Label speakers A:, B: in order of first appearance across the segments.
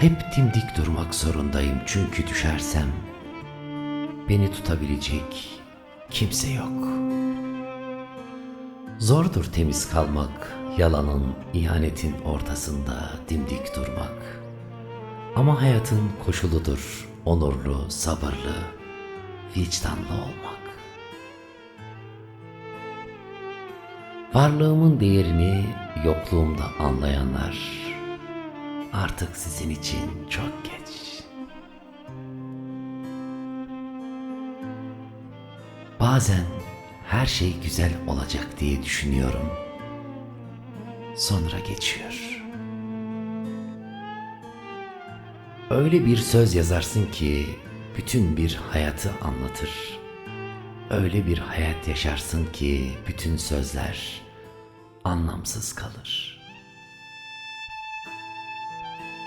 A: Hep dimdik durmak zorundayım çünkü düşersem beni tutabilecek kimse yok. Zordur temiz kalmak, yalanın, ihanetin ortasında dimdik durmak. Ama hayatın koşuludur onurlu, sabırlı, vicdanlı olmak. Varlığımın değerini yokluğumda anlayanlar artık sizin için çok geç. Bazen her şey güzel olacak diye düşünüyorum. Sonra geçiyor. Öyle bir söz yazarsın ki bütün bir hayatı anlatır. Öyle bir hayat yaşarsın ki bütün sözler anlamsız kalır.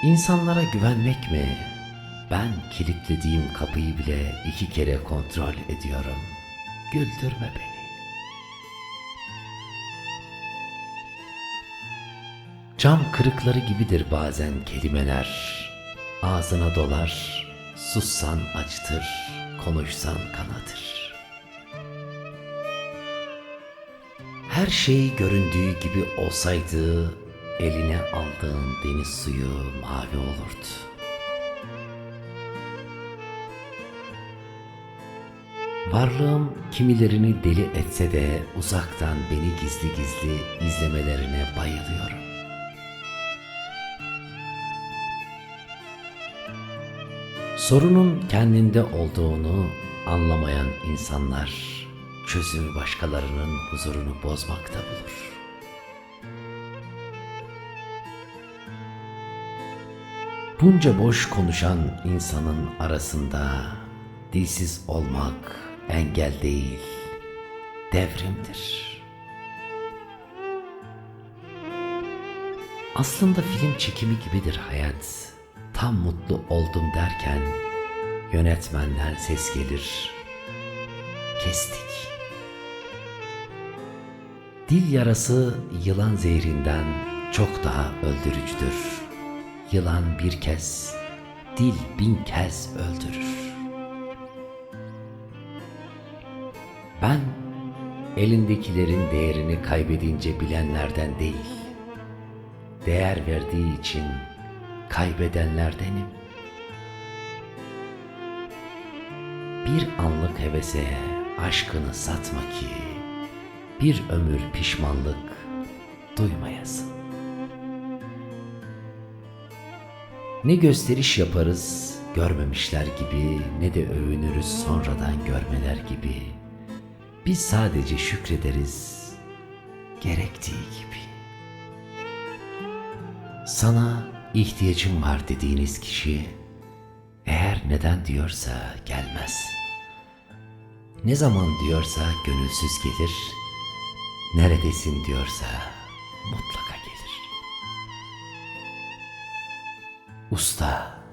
A: İnsanlara güvenmek mi? Ben kilitlediğim kapıyı bile iki kere kontrol ediyorum. Güldürme beni. Cam kırıkları gibidir bazen kelimeler. Ağzına dolar, sussan acıtır, konuşsan kanatır. Her şey göründüğü gibi olsaydı eline aldığın deniz suyu mavi olurdu. Varlığım kimilerini deli etse de uzaktan beni gizli gizli izlemelerine bayılıyorum. Sorunun kendinde olduğunu anlamayan insanlar çözümü başkalarının huzurunu bozmakta bulur. Bunca boş konuşan insanın arasında dilsiz olmak engel değil, devrimdir. Aslında film çekimi gibidir hayat. Tam mutlu oldum derken yönetmenden ses gelir. Kestik. Dil yarası yılan zehrinden çok daha öldürücüdür. Yılan bir kez, dil bin kez öldürür. Ben elindekilerin değerini kaybedince bilenlerden değil, değer verdiği için kaybedenlerdenim. Bir anlık hevese aşkını satma ki bir ömür pişmanlık duymayasın. Ne gösteriş yaparız görmemişler gibi ne de övünürüz sonradan görmeler gibi. Biz sadece şükrederiz gerektiği gibi. Sana ihtiyacım var dediğiniz kişi eğer neden diyorsa gelmez. Ne zaman diyorsa gönülsüz gelir. Neredesin diyorsa mutlaka Usta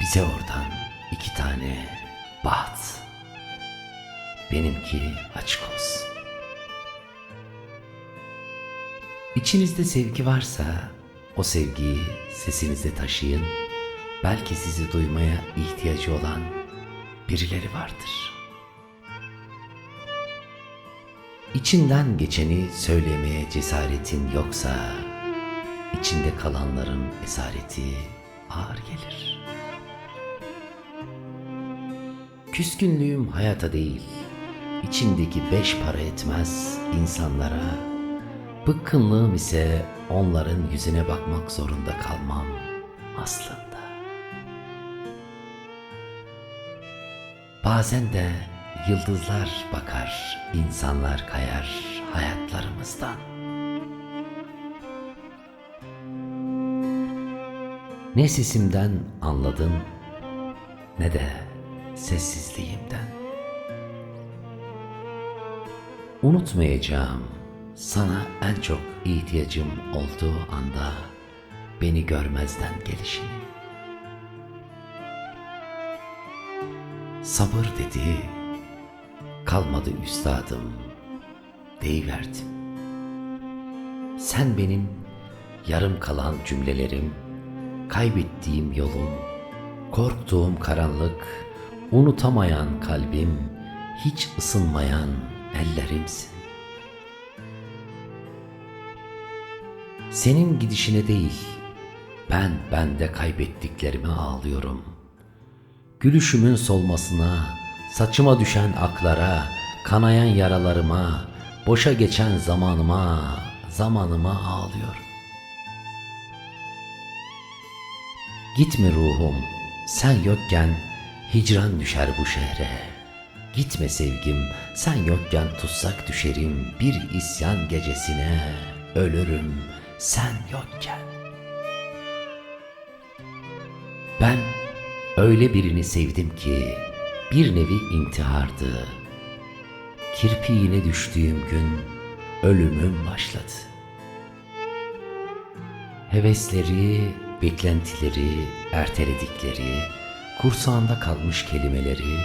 A: bize oradan iki tane baht. Benimki açık olsun. İçinizde sevgi varsa o sevgiyi sesinizde taşıyın. Belki sizi duymaya ihtiyacı olan birileri vardır. İçinden geçeni söylemeye cesaretin yoksa içinde kalanların esareti ağır gelir. Küskünlüğüm hayata değil, içindeki beş para etmez insanlara, bıkkınlığım ise onların yüzüne bakmak zorunda kalmam aslında. Bazen de yıldızlar bakar, insanlar kayar hayatlarımızdan. Ne sesimden anladın ne de sessizliğimden. Unutmayacağım sana en çok ihtiyacım olduğu anda beni görmezden gelişini. Sabır dedi, kalmadı üstadım, deyiverdim. Sen benim yarım kalan cümlelerim, kaybettiğim yolum, korktuğum karanlık, unutamayan kalbim, hiç ısınmayan ellerimsin. Senin gidişine değil, ben bende kaybettiklerime ağlıyorum. Gülüşümün solmasına, saçıma düşen aklara, kanayan yaralarıma, boşa geçen zamanıma, zamanıma ağlıyorum. Gitme ruhum, sen yokken hicran düşer bu şehre. Gitme sevgim, sen yokken tutsak düşerim bir isyan gecesine. Ölürüm sen yokken. Ben öyle birini sevdim ki bir nevi intihardı. Kirpiğine düştüğüm gün ölümüm başladı. Hevesleri, beklentileri, erteledikleri, kursağında kalmış kelimeleri,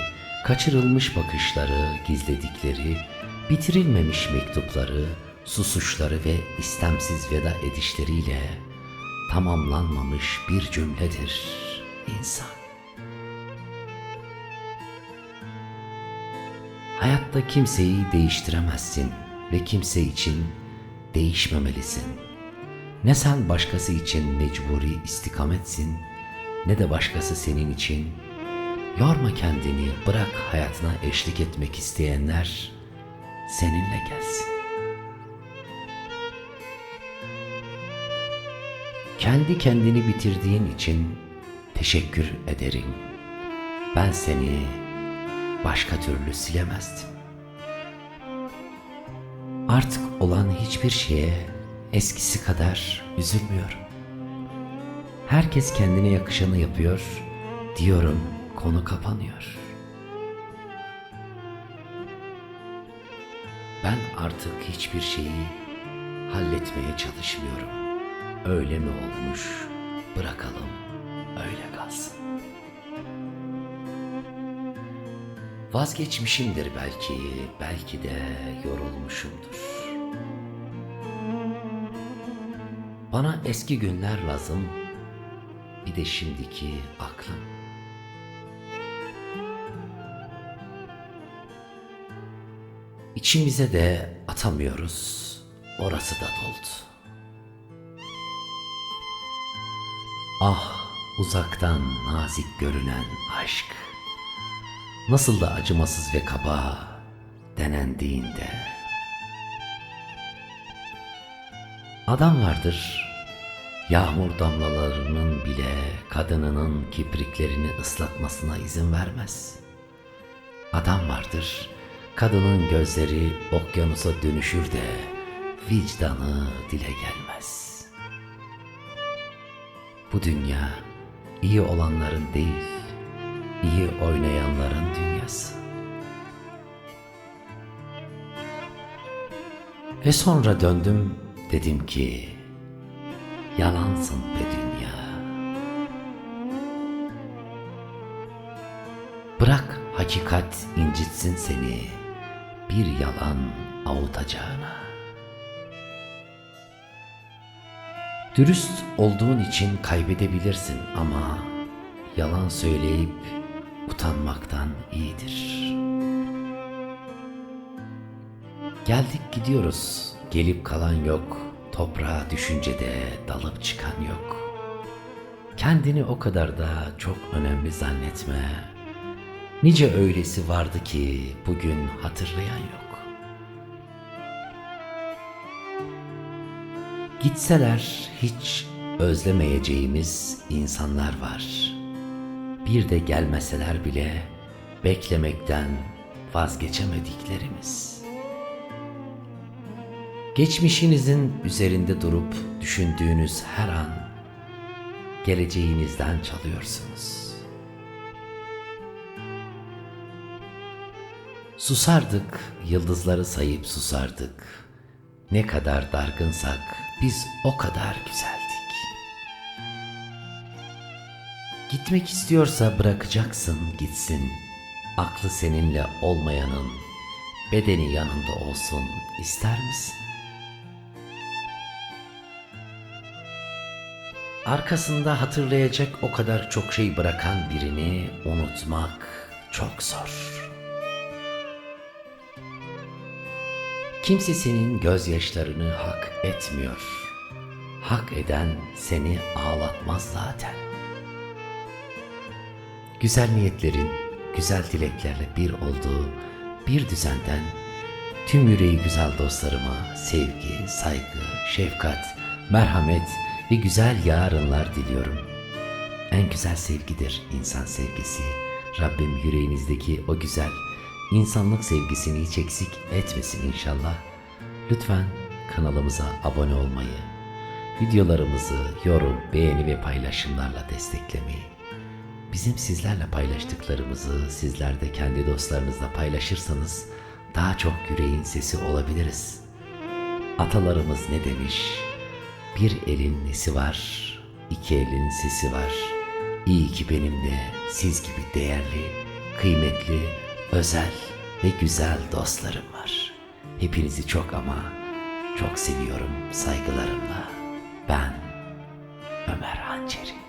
A: kaçırılmış bakışları, gizledikleri, bitirilmemiş mektupları, susuşları ve istemsiz veda edişleriyle tamamlanmamış bir cümledir insan. Hayatta kimseyi değiştiremezsin ve kimse için değişmemelisin. Ne sen başkası için mecburi istikametsin ne de başkası senin için. Yorma kendini, bırak hayatına eşlik etmek isteyenler seninle gelsin. Kendi kendini bitirdiğin için teşekkür ederim. Ben seni başka türlü silemezdim. Artık olan hiçbir şeye eskisi kadar üzülmüyorum. Herkes kendine yakışanı yapıyor, diyorum konu kapanıyor. Ben artık hiçbir şeyi halletmeye çalışmıyorum. Öyle mi olmuş? Bırakalım, öyle kalsın. Vazgeçmişimdir belki, belki de yorulmuşumdur. Bana eski günler lazım, bir de şimdiki aklım. İçimize de atamıyoruz, orası da doldu. Ah uzaktan nazik görünen aşk. Nasıl da acımasız ve kaba denendiğinde. Adam vardır, yağmur damlalarının bile kadınının kipriklerini ıslatmasına izin vermez. Adam vardır, kadının gözleri okyanusa dönüşür de vicdanı dile gelmez. Bu dünya iyi olanların değil, iyi oynayanların dünyası. Ve sonra döndüm dedim ki yalansın be dünya. Bırak hakikat incitsin seni bir yalan avutacağına. Dürüst olduğun için kaybedebilirsin ama yalan söyleyip utanmaktan iyidir. Geldik gidiyoruz, gelip kalan yok, toprağa düşünce de dalıp çıkan yok. Kendini o kadar da çok önemli zannetme. Nice öylesi vardı ki bugün hatırlayan yok. Gitseler hiç özlemeyeceğimiz insanlar var. Bir de gelmeseler bile beklemekten vazgeçemediklerimiz. Geçmişinizin üzerinde durup düşündüğünüz her an geleceğinizden çalıyorsunuz. Susardık, yıldızları sayıp susardık. Ne kadar dargınsak biz o kadar güzeldik. Gitmek istiyorsa bırakacaksın gitsin. Aklı seninle olmayanın bedeni yanında olsun ister misin? Arkasında hatırlayacak o kadar çok şey bırakan birini unutmak çok zor. Kimse senin gözyaşlarını hak etmiyor. Hak eden seni ağlatmaz zaten. Güzel niyetlerin, güzel dileklerle bir olduğu bir düzenden tüm yüreği güzel dostlarıma sevgi, saygı, şefkat, merhamet ve güzel yarınlar diliyorum. En güzel sevgidir insan sevgisi. Rabbim yüreğinizdeki o güzel insanlık sevgisini hiç eksik etmesin inşallah. Lütfen kanalımıza abone olmayı, videolarımızı yorum, beğeni ve paylaşımlarla desteklemeyi, bizim sizlerle paylaştıklarımızı sizler de kendi dostlarınızla paylaşırsanız daha çok yüreğin sesi olabiliriz. Atalarımız ne demiş? Bir elin nesi var, iki elin sesi var. İyi ki benim de siz gibi değerli, kıymetli, özel ve güzel dostlarım var. Hepinizi çok ama çok seviyorum saygılarımla. Ben Ömer Hançeri.